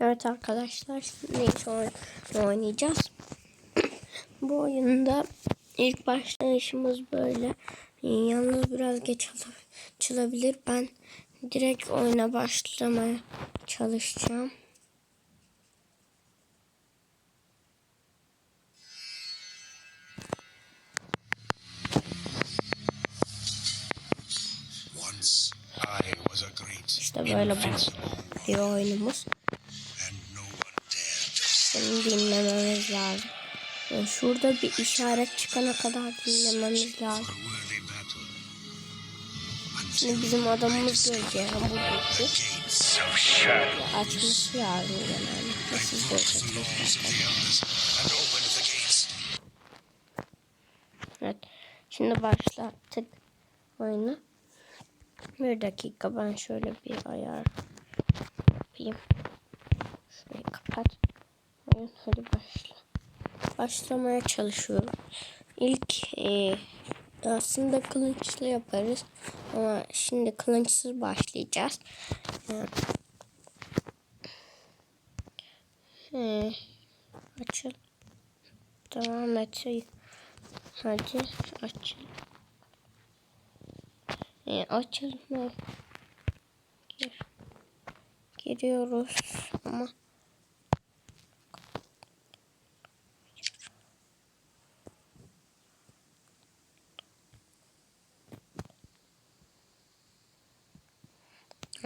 Evet arkadaşlar oyun oynayacağız. Bu oyunda ilk başlayışımız böyle. Yalnız biraz geç açılabilir. Ben direkt oyuna başlamaya çalışacağım. İşte böyle bir oyunumuz. Dinlememiz lazım. Yani şurada bir işaret çıkana kadar dinlememiz lazım. Şimdi bizim adamımız göreceğim buradaki. Açması lazım genellikle. Siz. Evet. Şimdi başlattık oyunu. Bir dakika ben şöyle bir ayar yapayım. Şurayı kapat. Oyun hadi başla. Başlamaya çalışıyorum. İlk e, aslında kılıçlı yaparız. Ama şimdi kılıçsız başlayacağız. E, açıl. Devam et. Hadi açıl. E, açılma. Gir. Giriyoruz ama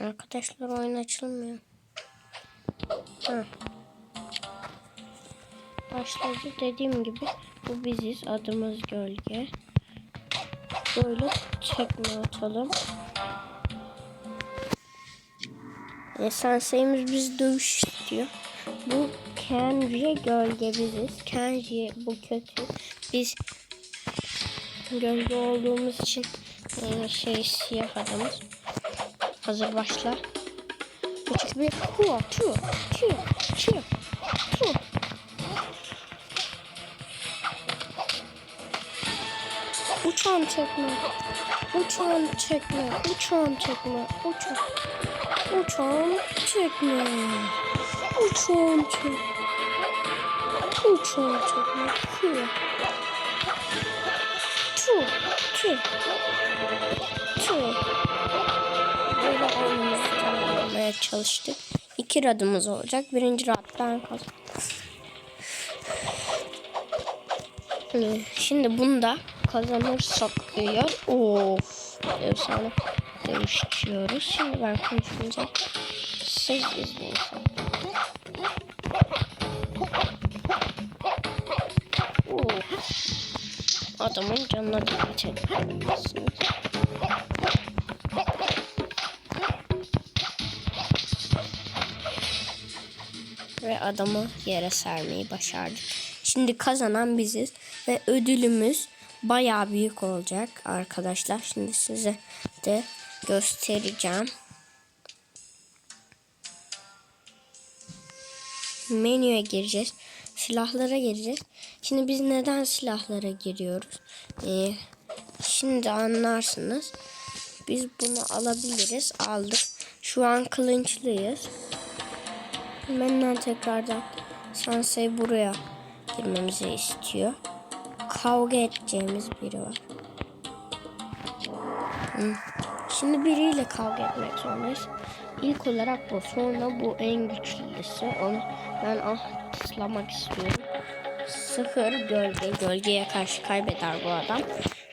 Arkadaşlar oyun açılmıyor. Ha. Başladı dediğim gibi bu biziz adımız gölge. Böyle çekme atalım. E, senseyimiz biz dövüş istiyor. Bu Kenji gölge biziz. Kenji bu kötü. Biz gölge olduğumuz için e, şey siyah adamız. Hazır başla. Üç bir hua çu çu çu çu. Uçan çekme. Uçan çekme. Uçan çekme. Uçan. Uçan çekme. Uçan çekme. Uçan çekme. Hı. Çu. Çu. Çu. Böyle oyunumuzu tamamlamaya çalıştık. İki radımız olacak. Birinci rad ben kazandım. Ee, Şimdi bunda kazanırsak eğer of efsane dövüşüyoruz. Şimdi ben konuşmayacağım. Siz izleyin. Adamın canına dikkat etmelisiniz. Ve adamı yere sermeyi başardık. Şimdi kazanan biziz. Ve ödülümüz bayağı büyük olacak arkadaşlar. Şimdi size de göstereceğim. Menüye gireceğiz. Silahlara gireceğiz. Şimdi biz neden silahlara giriyoruz? Ee, şimdi anlarsınız. Biz bunu alabiliriz. Aldık. Şu an kılınçlıyız. Benden tekrardan Sansei buraya girmemizi istiyor. Kavga edeceğimiz biri var. Şimdi biriyle kavga etmek zorundayız. İlk olarak bu. Sonra bu en güçlüsü. Onu ben atlamak istiyorum. Sıfır gölge. Gölgeye karşı kaybeder bu adam.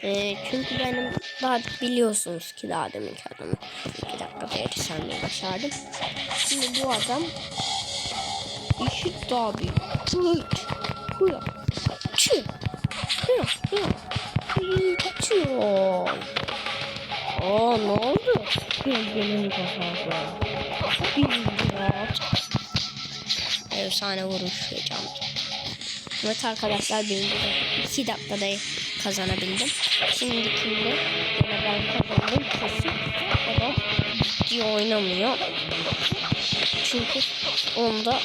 Ee, çünkü benim daha biliyorsunuz ki daha deminki adamı. İki dakikada yetişenmeyi başardım. Şimdi bu adam daha büyük. Hıç. Hıya. Çı. Hıya. Hıya. Çı. Aa ne oldu? Gölgenin kafası. Bir Efsane vuruş ve cam. Evet arkadaşlar birinci iki dakikada kazanabildim. Şimdikinde ben kazandım kesin. O da ciddi oynamıyor. Çünkü onda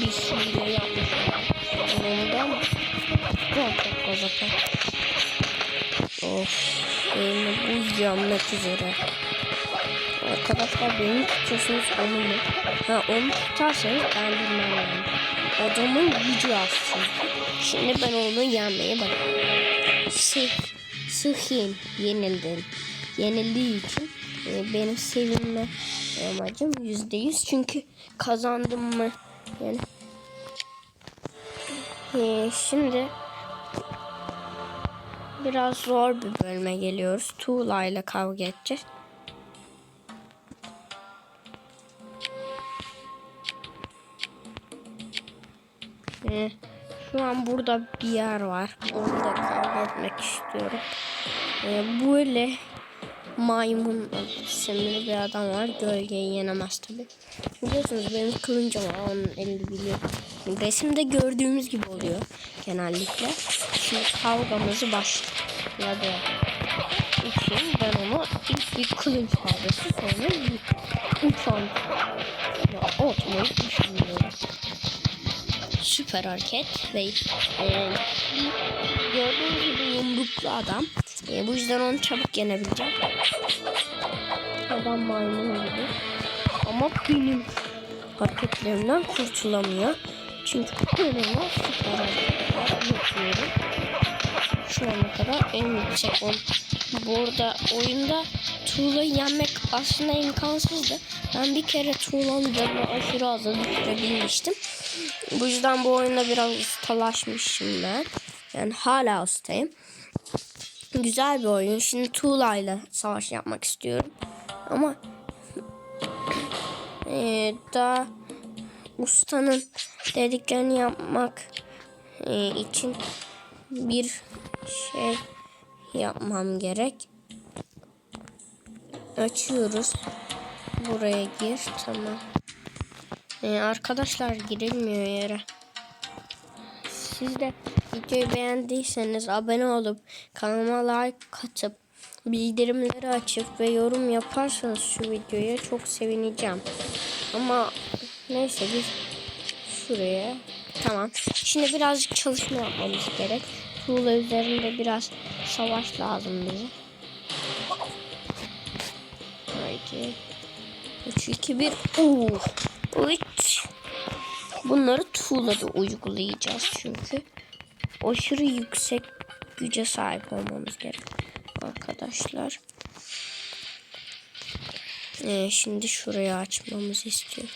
bir hile yapmış. Ondan çok gaza Of. Elini buz yanmak üzere. Arkadaşlar beni tutuyorsunuz onu mu? Ha onu tutarsanız ben bilmem yani. Adamın gücü çünkü. Şimdi ben onu yenmeye bak. Sıh, sıhhin yenildin. Yenildiği için benim sevinme amacım yüzde yüz. Çünkü kazandım mı? Yani e, şimdi biraz zor bir bölüme geliyoruz. Tuğla ile kavga edeceğiz. Ee, şu an burada bir yer var. Orada kavga etmek istiyorum. Ee, böyle maymun isimli bir adam var. Gölgeyi yenemez tabi. Biliyorsunuz benim kılıncım var. Onun elini biliyor. Resimde gördüğümüz gibi oluyor genellikle. Şimdi kavgamızı başladı. için ben onu ilk bir kılıç kavgası sonra bir ya, atmayı düşünüyorum süper hareket ve e, gördüğünüz gibi yumruklu adam. E, bu yüzden onu çabuk yenebileceğim. Adam maymun gibi. Ama benim hareketlerimden kurtulamıyor. Çünkü önüme süper yapıyorum. Şu ana kadar en yüksek on. Burada oyunda Tuğla'yı yenmek aslında imkansızdı. Ben bir kere Tuğla'nın canını aşırı az düşürebilmiştim. Bu yüzden bu oyunda biraz ustalaşmışım ben. Yani hala ustayım. Güzel bir oyun. Şimdi Tuğla ile savaş yapmak istiyorum. Ama eee daha ustanın dediklerini yapmak eee, için bir şey yapmam gerek. Açıyoruz. Buraya gir. Tamam. Ee, arkadaşlar girilmiyor yere. Siz de videoyu beğendiyseniz abone olup kanalıma like atıp bildirimleri açıp ve yorum yaparsanız şu videoya çok sevineceğim. Ama neyse biz şuraya tamam. Şimdi birazcık çalışma yapmamız gerek. Tuğla üzerinde biraz savaş lazım bize. Haydi. 3, 2, 1. Uh. Üç. Bunları tuğlada uygulayacağız çünkü. Aşırı yüksek güce sahip olmamız gerek. Arkadaşlar. Ee, şimdi şurayı açmamızı istiyor.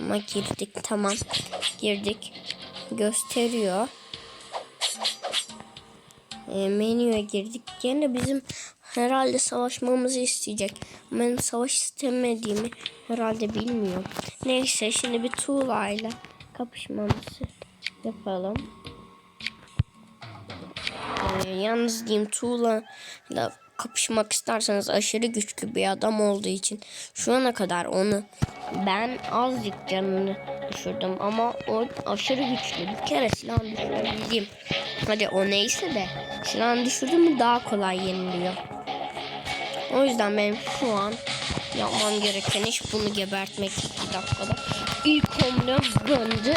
Ama girdik tamam. Girdik. Gösteriyor. Ee, menüye girdik. Gene bizim herhalde savaşmamızı isteyecek. Benim savaş istemediğimi herhalde bilmiyor. Neyse şimdi bir tuğla ile kapışmamızı yapalım. Ee, yalnız diyeyim tuğla ile kapışmak isterseniz aşırı güçlü bir adam olduğu için şu ana kadar onu ben azıcık canını düşürdüm ama o aşırı güçlü. Bir kere silah düşürebildiğim. Hadi o neyse de silah düşürdüm mü daha kolay yeniliyor. O yüzden benim şu an yapmam gereken iş bunu gebertmek 2 dakikada. İlk hamlem döndü.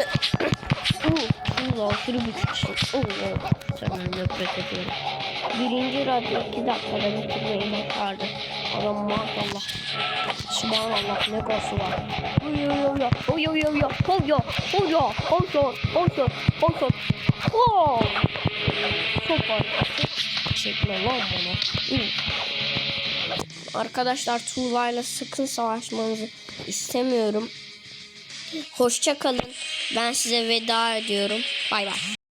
Oo, bu aşırı güçlüsün. Oo, senden nefret ediyorum. Birinci radyo 2 dakikada bitirmeyi başardı. Adam maşallah. Subhanallah ne kosu var. Oy oy oy oy oy oy oy oy oy oy oy oy oy Çok farklı. Çekme lan bana. Arkadaşlar Tuğla'yla sakın savaşmanızı istemiyorum. Hoşça kalın. Ben size veda ediyorum. Bay bay.